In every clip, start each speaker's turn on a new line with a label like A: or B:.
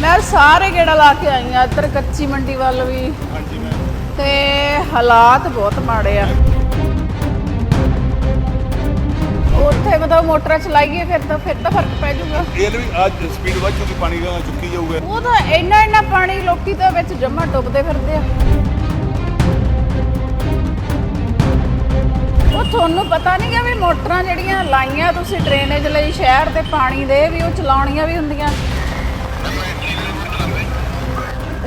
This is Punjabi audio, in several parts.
A: ਮੈਂ ਸਾਰੇ ਗੇੜਾ ਲਾ ਕੇ ਆਈ ਆ ਇੱਧਰ ਕੱਚੀ ਮੰਡੀ ਵੱਲ ਵੀ।
B: ਹਾਂਜੀ
A: ਤੇ ਹਾਲਾਤ ਬਹੁਤ ਮਾੜੇ ਆ। ਉੱਥੇ ਮਤਲਬ ਮੋਟਰਾਂ ਚਲਾਈਏ ਫਿਰ ਤਾਂ ਫਿਰ ਤਾਂ ਫ਼ਰਕ ਪੈ ਜਾਊਗਾ।
B: ਇਹ ਵੀ ਅੱਜ ਸਪੀਡ ਵੱਧ ਚੁੱਕੀ ਪਾਣੀ ਦਾ ਚੁੱਕੀ ਜਾਊਗਾ।
A: ਉਹ ਤਾਂ ਇੰਨਾ ਇੰਨਾ ਪਾਣੀ ਲੋਕੀ ਤਾਂ ਵਿੱਚ ਜਮਾ ਡੁੱਬਦੇ ਫਿਰਦੇ ਆ। ਉਹ ਤੁਹਾਨੂੰ ਪਤਾ ਨਹੀਂ ਕਿ ਵੀ ਮੋਟਰਾਂ ਜਿਹੜੀਆਂ ਲਾਈਆਂ ਤੁਸੀਂ ਡਰੇਨੇਜ ਲਈ ਸ਼ਹਿਰ ਦੇ ਪਾਣੀ ਦੇ ਵੀ ਉਹ ਚਲਾਉਣੀਆਂ ਵੀ ਹੁੰਦੀਆਂ।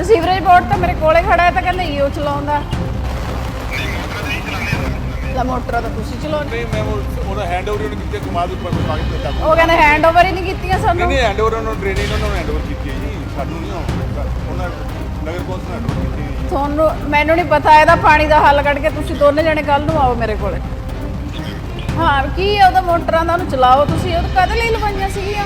A: ਸੀਵਰੇਜ ਬੋਰਡ ਤਾਂ ਮੇਰੇ ਕੋਲੇ ਖੜਾ ਹੈ ਤਾਂ ਕਹਿੰਦੇ ਈਓ ਚਲਾਉਂਦਾ। ਲਾ ਮੋਟਰਾਂ ਤਾਂ ਤੁਸੀਂ ਚਲਾਉਂਦੇ।
B: ਨਹੀਂ ਮੈਮ ਉਹਦਾ ਹੈਂਡ ਓਵਰ ਉਹਨੇ ਕਿਤੇ ਕਮਾਲ ਦੇ ਉੱਪਰ ਕਾਗਜ਼ ਤੇ ਟੱਕ
A: ਉਹ ਕਹਿੰਦੇ ਹੈਂਡ ਓਵਰ ਹੀ ਨਹੀਂ ਕੀਤੀਆਂ
B: ਨਹੀਂ
A: ਸਾਨੂੰ।
B: ਨਹੀਂ ਓਵਰ ਉਹਨਾਂ ਨੂੰ ਟ੍ਰੇਨਿੰਗ ਉਹਨਾਂ ਨੂੰ ਹੈਂਡ ਓਵਰ ਕੀਤੀ ਹੈ ਜੀ। ਸਾਨੂੰ ਨਹੀਂ ਉਹ- ਉਹਨਾਂ ਨਗਰ ਕੌਂਸਲ ਨੇ ਓਵਰ ਕੀਤੀ ਹੈ ਜੀ।
A: ਤੁਹਾਨੂੰ ਮੈਨੂੰ ਨਹੀਂ ਪਤਾ ਇਹਦਾ ਪਾਣੀ ਦਾ ਹੱਲ ਕੱਢ ਕੇ ਤੁਸੀਂ ਦੋਨੇ ਜਣੇ ਕੱਲ ਨੂੰ ਆਓ ਮੇਰੇ ਕੋਲੇ। ਹਾਂ ਕੀ ਹੈ ਉਹਦਾ ਮੋਟਰਾਂ ਦਾ? ਉਹਨੂੰ ਚਲਾਓ ਤੁਸੀਂ। ਉਹ ਕਦੇ ਲਈ ਲਵਾਈਆਂ ਸੀਗੀਆਂ।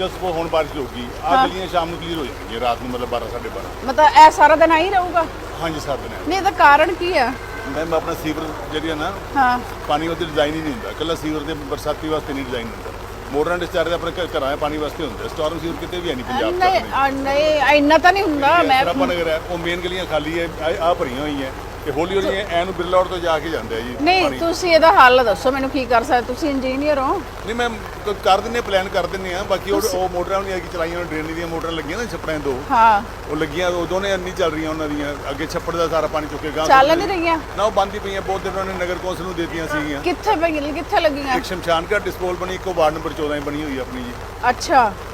B: ਜਸ ਕੋ ਹੁਣ ਬਾਰਿਸ਼ ਹੋਊਗੀ ਆ ਗਲੀਆਂ ਸ਼ਾਮ ਨੂੰ ਕਲੀਅਰ ਹੋ ਜਾਣਗੀਆਂ ਰਾਤ ਨੂੰ ਮਤਲਬ 12 12:30
A: ਮਤਲਬ ਇਹ ਸਾਰਾ ਦਿਨ ਆਈ ਰਹੂਗਾ?
B: ਹਾਂਜੀ ਸਰ ਦਿਨ
A: ਨਹੀਂ ਇਹਦਾ ਕਾਰਨ ਕੀ ਆ?
B: ਮੈਮ ਆਪਣਾ ਸੀਵਰ ਜਿਹੜੀ ਹੈ ਨਾ
A: ਹਾਂ।
B: ਪਾਣੀ ਉਹਦੇ ਡਿਜ਼ਾਈਨ ਹੀ ਨਹੀਂ ਹੁੰਦਾ। ਕੱਲਾ ਸੀਵਰ ਦੇ ਬਰਸਾਤੀ ਵਾਸਤੇ ਨਹੀਂ ਡਿਜ਼ਾਈਨ ਹੁੰਦਾ। ਮੋਟਰਾਂ ਡਿਸਚਾਰਜ ਆਪਣੇ ਘ- ਘਰਾਂ ਦੇ ਪਾਣੀ ਵਾਸਤੇ ਹੁੰਦਾ। ਸਟਾਰਮ ਸੀਵਰ ਕਿਤੇ ਵੀ ਹੈ ਨਹੀਂ ਪੰਜਾਬ
A: ਨਹੀਂ ਆ, ਨਹੀਂ ਇੰਨਾ ਤਾਂ ਨਹੀਂ ਹੁੰਦਾ ਮੈਂ
B: ਸਰਾਪਾ ਨਗਰ ਹੈ ਉਹ ਮੇਨ ਗਲੀਆਂ ਖਾਲੀ ਹੈ ਆ ਭਰੀਆਂ ਹੋਈਆਂ। ਤੇ ਹੌਲੀ ਹੌਲੀ ਐ ਨੂੰ ਬਿਰਲਾ ਰੋਡ ਤੋਂ ਜਾ ਕੇ ਜਾਂਦੇ ਆ ਜੀ
A: ਨਹੀਂ। ਤੁਸੀਂ ਇਹਦਾ ਹੱਲ ਦੱਸੋ ਮੈਨੂੰ ਕੀ ਕਰ ਸਕਦੇ? ਤੁਸੀਂ ਇੰਜੀਨੀਅਰ ਹੋ?
B: ਨਹੀਂ ਮੈਂ ਕ- ਕਰ ਦਿੰਨੇ ਪਲਾਨ ਕਰ ਦਿੰਨੇ ਆ ਬਾਕੀ ਉਹ ਉਹ ਮੋਟਰਾਂ ਨਹੀਂ ਆ ਕਿ ਚਲਾਈਆਂ ਹੋਈਆਂ ਡਰੇਨ ਦੀਆਂ ਮੋਟਰਾਂ ਲੱਗੀਆਂ ਨਾ ਛੱਪੜਾਂ ਦੋ।
A: ਹਾਂ।
B: ਉਹ ਲੱਗੀਆਂ ਉਹ ਦੋਨੇ ਨਹੀਂ ਚੱਲ ਰਹੀਆਂ ਉਹਨਾਂ ਦੀਆਂ। ਅੱਗੇ ਛੱਪੜ ਦਾ ਸਾਰਾ ਪਾਣੀ ਚੁੱਕੇ ਗਾਂ
A: ਚੱਲ ਨਹੀਂ ਰਹੀਆਂ?
B: ਨਾ ਉਹ ਬੰਦ ਹੀ ਪਈਆਂ ਬਹੁਤ ਦਿਨ ਉਹਨਾਂ ਨੇ ਨਗਰ ਕੌਂਸਲ ਨੂੰ ਦੇਤੀਆਂ ਸੀਗੀਆਂ।
A: ਕਿੱਥੇ ਪਈ ਕਿੱਥੇ ਲੱਗੀਆਂ?
B: ਇੱਕ ਸ਼ਮਸ਼ਾਨ ਘਾਟ ਡਿਸਪੋਲ ਬਣੀ ਇੱਕੋ ਵਾਰਡ ਨੰਬਰ 14 ਹੀ ਬਣੀ ਹੋਈ ਆ ਆਪਣੀ ਜੀ।
A: ਅੱਛਾ।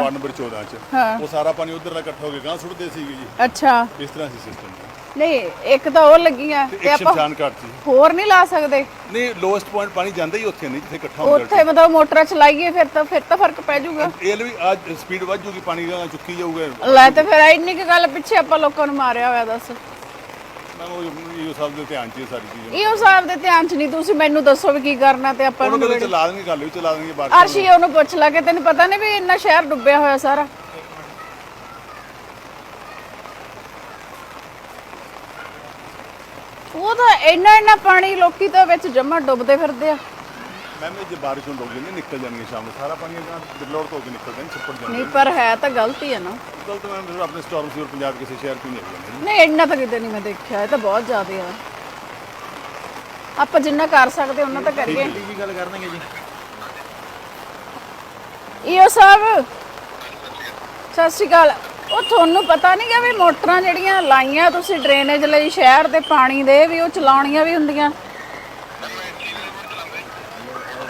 B: ਵਾਰਡ ਨੰਬਰ 14 ਚ। ਉਹ ਸਾਰਾ ਪਾਣੀ ਉਧਰ ਦਾ ਇਕੱਠਾ ਹੋ ਕੇ ਗਾਂ ਸੁੱਟਦੇ ਸੀਗੇ ਜੀ।
A: ਅੱਛਾ।
B: ਇਸ ਤਰ੍ਹਾਂ ਸੀ ਸਿਸਟਮ
A: ਨਹੀਂ ਇੱਕ ਤਾਂ ਉਹ ਲੱਗੀਆਂ
B: ਤੇ ਇੱਕ
A: ਆਪਾਂ
B: ਸ਼ਮਸ਼ਾਨ ਘਾਟ ਸੀ।
A: ਹੋਰ ਨਹੀਂ ਲਾ ਸਕਦੇ।
B: ਨਹੀਂ ਲੋਐਸਟ ਪੁਆਇੰਟ ਪਾਣੀ ਜਾਂਦਾ ਹੀ ਉੱਥੇ ਨਹੀਂ ਜਿੱਥੇ ਇਕੱਠਾ ਹੁੰਦਾ
A: ਉੱਥੇ ਮਤਲਬ ਮੋਟਰਾਂ ਚਲਾਈਏ ਫਿਰ ਤਾਂ ਫਿਰ ਤਾਂ ਫ਼ਰਕ ਪੈ ਜਾਊਗਾ।
B: ਇਹ ਲਈ ਅੱਜ ਸਪੀਡ ਵੱਧ ਜੂਗੀ ਪਾਣੀ ਦਾ ਚੁੱਕੀ ਜਾਊਗਾ।
A: ਲੈ ਤੇ ਫਿਰ ਇੰਨੀ ਕੁ ਗੱਲ ਪਿੱਛੇ ਆਪਾਂ ਲੋਕਾਂ ਨੂੰ ਮਾਰਿਆ ਹੋਇਆ ਦੱਸ।
B: ਮੈਂ ਉਹ ਇਹ ਸਭ ਦੇ ਧਿਆਨ 'ਚ ਇਹ ਸਾਰੀ ਚੀਜ਼ਾਂ।
A: ਇਹੋ ਸਾਹਿਬ ਦੇ ਧਿਆਨ ਚ ਨਹੀਂ ਤੁਸੀਂ ਮੈਨੂੰ ਦੱਸੋ ਵੀ ਕੀ ਕਰਨਾ ਤੇ ਆਪਾਂ
B: ਉਹਨੂੰ
A: ਨੂੰ
B: ਚਲਾ ਦੇਣਗੇ ਗੱਲ ਵੀ ਚਲਾ ਦੇਣਗੇ 'ਚ।
A: ਅਰਸ਼ੀ ਉਹਨੂੰ। ਪੁੱਛ ਲਾ ਕਿ ਤੈਨੂੰ ਪਤਾ ਨਹੀਂ ਵੀ ਇੰਨਾ ਸ਼ਹਿਰ ਡੁੱਬਿਆ ਹੋਇਆ ਸਾਰਾ। ਉਹ ਤਾਂ ਇੰਨਾ ਇੰਨਾ ਪਾਣੀ ਲੋਕੀ ਤਾਂ ਵਿੱਚ ਜਮਾ ਡੁੱਬਦੇ ਫਿਰਦੇ ਆ।
B: ਮੈਂ ਵੀ ਜੇ ਬਾਰਿਸ਼ ਹੋਣ ਲੱਗ ਜਾਂਦੀ ਨਿਕਲ ਜਾਣਗੇ ਸ਼ਾਮ ਨੂੰ। ਸਾਰਾ ਪਾਣੀ ਬਿਰਲੋੜ ਤੋਂ ਹੋ ਕੇ ਨਿਕਲ ਜਾਣ ਛੱਪੜ ਜਾਂਦੇ
A: ਨਹੀਂ ਪਰ ਹੈ ਤਾਂ ਗਲਤੀ ਹੈ ਨਾ।
B: ਗਲਤ ਮੈਂ ਫਿਰ ਆਪਣੇ ਸਟਾਰਮ ਸੀਵਰ ਪੰਜਾਬ ਕਿਸੇ ਸ਼ਹਿਰ 'ਚ ਨਹੀਂ ਹੈਗੇ
A: ਨਹੀਂ ਇੰਨਾ ਤਾਂ ਕਿਤੇ ਨਹੀਂ ਮੈਂ ਦੇਖਿਆ ਇਹ ਤਾਂ ਬਹੁਤ ਜ਼ਿਆਦਾ ਆ। ਆਪਾਂ ਜਿੰਨਾ ਕਰ ਸਕਦੇ ਉਹਨਾਂ ਤਾਂ ਕਰੀਏ।
B: ਕੀ ਗੱਲ ਕਰਨਗੇ ਜੀ।
A: ਈਓ ਸਾਹਿਬ ਸਤਿ ਸ਼੍ਰੀ ਅਕਾਲ। ਉਹ ਤੁਹਾਨੂੰ ਪਤਾ ਨਹੀਂ ਕਿ ਵੀ ਮੋਟਰਾਂ ਜਿਹੜੀਆਂ ਲਾਈਆਂ ਤੁਸੀਂ ਡਰੇਨੇਜ ਲਈ ਸ਼ਹਿਰ ਦੇ ਪਾਣੀ ਦੇ ਵੀ ਉਹ ਚਲਾਉਣੀਆਂ ਵੀ ਹੁੰਦੀਆਂ।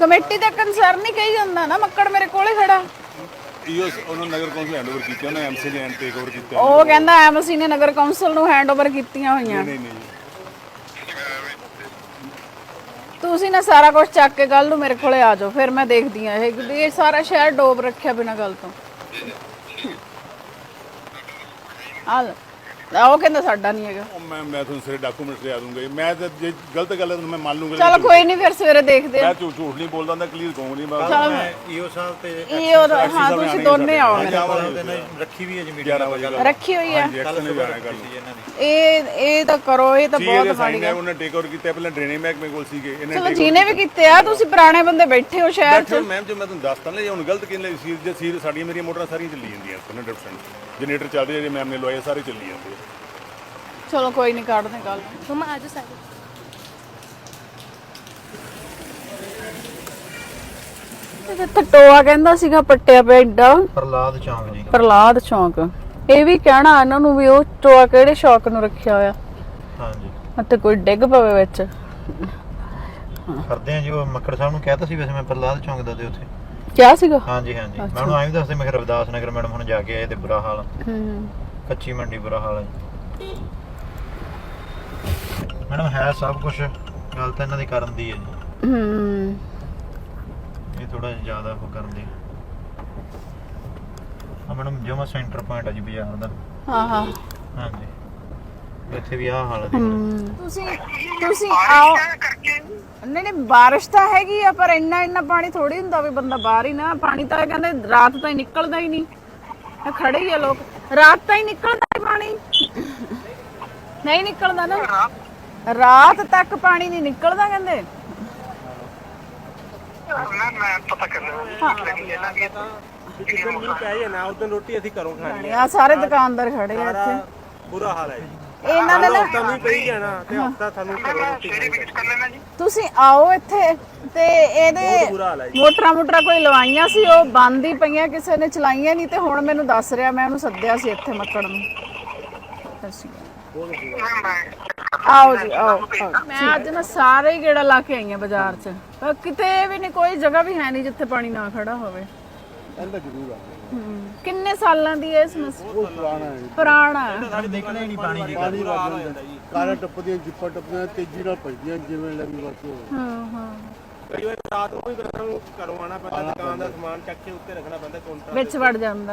A: ਕਮੇਟੀ ਦਾ ਕੰਸਰਨ ਹੀ ਕਹੀ ਜਾਂਦਾ ਨਾ ਮੱਕੜ ਮੇਰੇ ਕੋਲੇ ਖੜਾ।
B: ਈਓ ਉਹਨਾਂ ਨਗਰ ਕੌਂਸਲ ਹੈਂਡ ਓਵਰ ਕੀਤੀ ਉਹਨਾਂ ਐਮਸੀ ਨੇ ਹੈਂਡ ਟੇਕ ਓਵਰ ਕੀਤਾ।
A: ਉਹ ਕਹਿੰਦਾ ਐਮਸੀ ਨੇ ਨਗਰ ਕੌਂਸਲ ਨੂੰ ਹੈਂਡਓਵਰ ਕੀਤੀਆਂ ਹੋਈਆਂ।
B: ਨਹੀਂ ਨਹੀਂ ਜੀ
A: ਤੁਸੀਂ ਨਾ ਸਾਰਾ ਕੁਝ ਚੱਕ ਕੇ ਕੱਲ ਨੂੰ ਮੇਰੇ ਕੋਲੇ ਆ ਜਾਓ ਫਿਰ ਮੈਂ ਦੇਖਦੀ ਆ ਇਹ ਵੀ ਇਹ ਸਾਰਾ ਸ਼ਹਿਰ ਡੋਬ ਰੱਖਿਆ ਬਿਨਾਂ ਗੱਲ ਤੋਂ। ਆ ਲੈ। ਆ ਉਹ ਕਹਿੰਦਾ ਸਾਡਾ ਨਹੀਂ ਹੈਗਾ।
B: ਉਹ ਮੈਂ ਮੈਂ ਤੁਹਾਨੂੰ ਸਾਰੇ ਡਾਕੂਮੈਂਟਸ ਲਿਆ ਦੂੰਗਾ ਜੀ। ਮੈਂ ਤਾਂ ਜੇ ਗਲਤ ਗੱਲ ਹੈ ਤਾਂ ਮੈਂ ਮੰਨ ਲੂੰਗਾ
A: ਚਲੋ ਕੋਈ ਨਹੀਂ ਫਿਰ ਸਵੇਰੇ ਦੇਖਦੇ ਆ।
B: ਮੈਂ ਝੂਠ ਝੂਠ ਨਹੀਂ ਬੋਲਦਾ ਹੁੰਦਾ ਕਲੀਅਰ ਕਹੂੰ ਨਹੀਂ ਮੈਂ
C: ਮੈਂ ਈਓ ਸਾਹਿਬ ਤੇ
A: ਇਹ ਉਹਦਾ ਹਾਂ ਤੁਸੀਂ ਦੋਨੇ ਆਓ। ਮੇਰੇ
C: ਤੇ ਰੱਖੀ ਵੀ ਹੈ ਜੀ ਮੀਟਿੰਗ
B: 11 ਵਜੇ
A: ਰੱਖੀ ਹੋਈ ਆ
B: ਐਕਸ਼ਨ ਨੇ ਜਾਣਾ ਕਰ
C: ਇਹਨਾਂ ਦੀ
A: ਇਹ ਇਹ ਤਾਂ ਕਰੋ ਇਹ ਤਾਂ
B: ਜੀ
A: ਬਹੁਤ
B: ਇਹਦੇ
A: ਮਾੜੀ
B: ਸਾਈਨ ਹੈ ਉਹਨੇ ਟੇਕ ਓਵਰ ਕੀਤਾ ਪਹਿਲਾਂ ਡਰੇਨੇਜ ਮਹਿਕਮੇ ਕੋਲ ਸੀਗੇ ਇਹਨੇ
A: ਚਲੋ ਜਿਹਨੇ ਵੀ ਕੀਤੇ। ਆ ਤੁਸੀਂ ਪੁਰਾਣੇ ਬੰਦੇ ਬੈਠੇ ਹੋ ਸ਼ਹਿਰ 'ਚ।
B: ਮੈਮ ਜੇ ਮੈਂ ਤੁਹਾਨੂੰ ਦੱਸਤਾ ਨਾ ਜੇ ਹੁਣ ਗਲਤ ਕਿਨ ਲਈ ਸੀ ਜੇ ਸੀ ਸਾਡੀਆਂ ਮੇਰੀਆਂ ਮੋਟਰਾਂ ਸਾਰੀਆਂ ਚੱਲੀ ਜਾਂਦੀਆਂ 100% ਜਨਰੇਟਰ ਚੱਲਦੇ ਜਿਹੜੇ ਮੈਮ ਨੇ ਲਵਾਏ ਸਾਰੇ ਚੱਲੀ ਜਾਂਦੇ ਆ।
A: ਚਲੋ ਕੋਈ ਨਹੀਂ ਕੱਢਦੇ ਕੱਲ
D: ਮਮਾ ਆਜੋ ਸਾਰੇ।
A: ਇਹ ਤਾਂ ਟੋਆ ਕਹਿੰਦਾ ਸੀਗਾ ਪੱਟਿਆ ਪਿਆ ਏਡਾ।
C: ਪ੍ਰਲਾਦ ਚੌਂਕ ਜੀ।
A: ਪ੍ਰਲਾਦ ਚੌਂਕ। ਇਹ ਵੀ ਕਹਿਣਾ ਇਹਨਾਂ ਨੂੰ ਵੀ ਉਹ ਟੋਆ ਕਿਹੜੇ ਸ਼ੌਕ ਨੂੰ ਰੱਖਿਆ ਹੋਇਆ।
C: ਹਾਂਜੀ।
A: ਅਤੇ ਕੋਈ ਡਿੱਗ ਪਵੇ ਵਿੱਚ।
C: ਕਰਦੇ ਆ ਜੀ ਉਹ ਮੱਕੜ ਸਾਹਿਬ ਨੂੰ ਕਹਿਤਾ ਸੀ ਵੈਸੇ ਮੈਂ ਪ੍ਰਲਾਦ ਚੌਂਕ ਦਾ ਤੇ ਉੱਥੇ।
A: ਕਿਆ ਸੀਗਾ?
C: ਹਾਂਜੀ ਹਾਂਜੀ। ਮੈਂ ਉਹਨੂੰ ਆਈ ਵੀ ਦੱਸਦੇ ਮੈਂ ਰਵਿਦਾਸ ਨਗਰ ਮੈਡਮ ਹੁਣ ਜਾ ਕੇ ਆਏ ਤੇ ਬੁਰਾ ਹਾਲ
A: ਹੂੰ।
C: ਕੱਚੀ ਮੰਡੀ ਬੁਰਾ ਹਾਲ ਹੈ ਜੀ। ਮੈਡਮ ਹੈ ਸਭ ਕੁਝ ਗੱਲ ਤਾਂ ਇਹਨਾਂ ਦੀ ਕਰਨ ਦੀ ਹੈ ਜੀ।
A: ਹੂੰ।
C: ਇਹ ਥੋੜਾ ਜ਼ਿਆਦਾ ਉਹ ਕਰਨ ਦੀ। ਆ ਮੈਡਮ ਜਮਾ ਸੈਂਟਰ ਪੁਆਇੰਟ ਹੈ ਜੀ ਬਾਜ਼ਾਰ ਦਾ।
A: ਹਾਂ ਹਾਂ।
C: ਹਾਂਜੀ। ਇੱਥੇ ਵੀ ਆਹ ਹਾਲ ਹੈ।
A: ਤੁਸੀਂ ਤੁਸੀਂ ਆਓ। ਨਹੀਂ ਨਹੀਂ ਬਾਰਿਸ਼ ਤਾਂ ਹੈਗੀ ਆ ਪਰ ਇੰਨਾ ਇੰਨਾ ਪਾਣੀ ਥੋੜੀ ਹੁੰਦਾ ਵੀ ਬੰਦਾ ਬਾਹਰ ਹੀ ਨਾ। ਪਾਣੀ ਤਾਂ ਕਹਿੰਦੇ ਰਾਤ ਤਾਂ ਹੀ ਨਿਕਲਦਾ ਹੀ ਨਹੀਂ। ਇਹ ਖੜੇ ਹੀ ਆ ਲੋਕ। ਰਾਤ ਤਾਂ ਹੀ ਨਿਕਲਦਾ ਹੀ ਪਾਣੀ। ਨਹੀਂ ਨਿਕਲਦਾ ਨਾ। ਰਾਤ ਤੱਕ ਪਾਣੀ ਨਹੀਂ ਨਿਕਲਦਾ ਕਹਿੰਦੇ।
E: ਮੈਂ ਮੈਂ ਪਤਾ ਕਰ ਲਿਆ ਲੇਕਿਨ ਇਹਨਾਂ ਦੀ
F: ਜਿੱਦਣ ਮੀਂਹ ਪੈ ਜਾਏ ਨਾ ਉਦੋਂ ਰੋਟੀ ਅਸੀਂ ਘਰੋਂ ਖਾਣੀ
A: ਆ। ਸਾਰੇ ਦੁਕਾਨਦਾਰ ਖੜੇ ਆ ਇੱਥੇ।
F: ਬੁਰਾ ਹਾਲ ਹੈ ਜੀ।
A: ਇਹਨਾਂ ਨੇ ਨਾ
F: ਹਫਤਾ ਮੀਂਹ ਪਈ ਜਾਣਾ ਤੇ ਹਫਤਾ ਸਾਨੂੰ ਘਰੋਂ ਰੋਟੀ
E: ਸਵੇਰੇ ਵਿਜ਼ਿਟ ਕਰ ਲੈਣਾ ਜੀ।
A: ਤੁਸੀਂ ਆਓ ਇੱਥੇ ਤੇ ਇਹਦੇ ਮੋਟਰਾਂ ਮੋਟਰਾਂ ਕੋਈ ਲਵਾਈਆਂ ਸੀ ਉਹ ਬੰਦ ਹੀ ਪਈਆਂ ਕਿਸੇ ਨੇ ਚਲਾਈਆਂ ਨਹੀਂ ਤੇ ਹੁਣ ਮੈਨੂੰ ਦੱਸ ਰਿਹਾ ਮੈਂ ਉਹਨੂੰ ਸੱਦਿਆ ਸੀ ਇੱਥੇ ਮੱਕੜ ਨੂੰ। ਸਤਿ ਸ਼੍ਰੀ ਅਕਾਲ। ਆਓ ਜੀ ਆਓ। ਮੈਂ ਅੱਜ ਨਾ ਸਾਰੇ ਹੀ ਗੇੜਾ ਲਾ ਕੇ ਆਈ ਆ ਬਾਜ਼ਾਰ 'ਚ। ਪਰ ਕਿਤੇ ਵੀ ਨਹੀਂ ਕੋਈ ਜਗ੍ਹਾ ਵੀ ਹੈ ਨਹੀਂ ਜਿੱਥੇ ਪਾਣੀ ਨਾ ਖੜਾ ਹੋਵੇ।
B: ਇਹਦਾ ਜ਼ਰੂਰ ਆ।
A: ਹੂੰ। ਕਿੰਨੇ ਸਾਲਾਂ ਦੀ ਹੈ ਇਹ ਸਮੱਸਿਆ ਪੁਰਾਣਾ ਹੈ
C: ਸਾਡੇ ਨਿਕਲੇ ਨਹੀਂ ਪਾਣੀ ਜੀ
B: ਪਾਣੀ ਵੱਧ ਜਾਂਦਾ ਕਾਰਾਂ ਟੱਪਦੀਆਂ ਜਿੱਪਾਂ ਟੱਪਦੀਆਂ ਤੇਜ਼ੀ ਨਾਲ ਭਜਦੀਆਂ ਜਿਵੇਂ ਲੱਗੀ ਵਰਤੋਂ
A: ਹਾਂ ਹਾਂ।
F: ਕਈ ਵਾਰ ਰਾਤ ਨੂੰ ਵੀ ਘਰੋਂ ਆਣਾ ਪੈਂਦਾ ਦੁਕਾਨ ਦਾ ਸਮਾਨ ਚੱਕ ਕੇ ਉੱਤੇ ਰੱਖਣਾ ਪੈਂਦਾ ਕਾਊਂਟਰ
A: ਵਿੱਚ ਵੜ ਜਾਂਦਾ।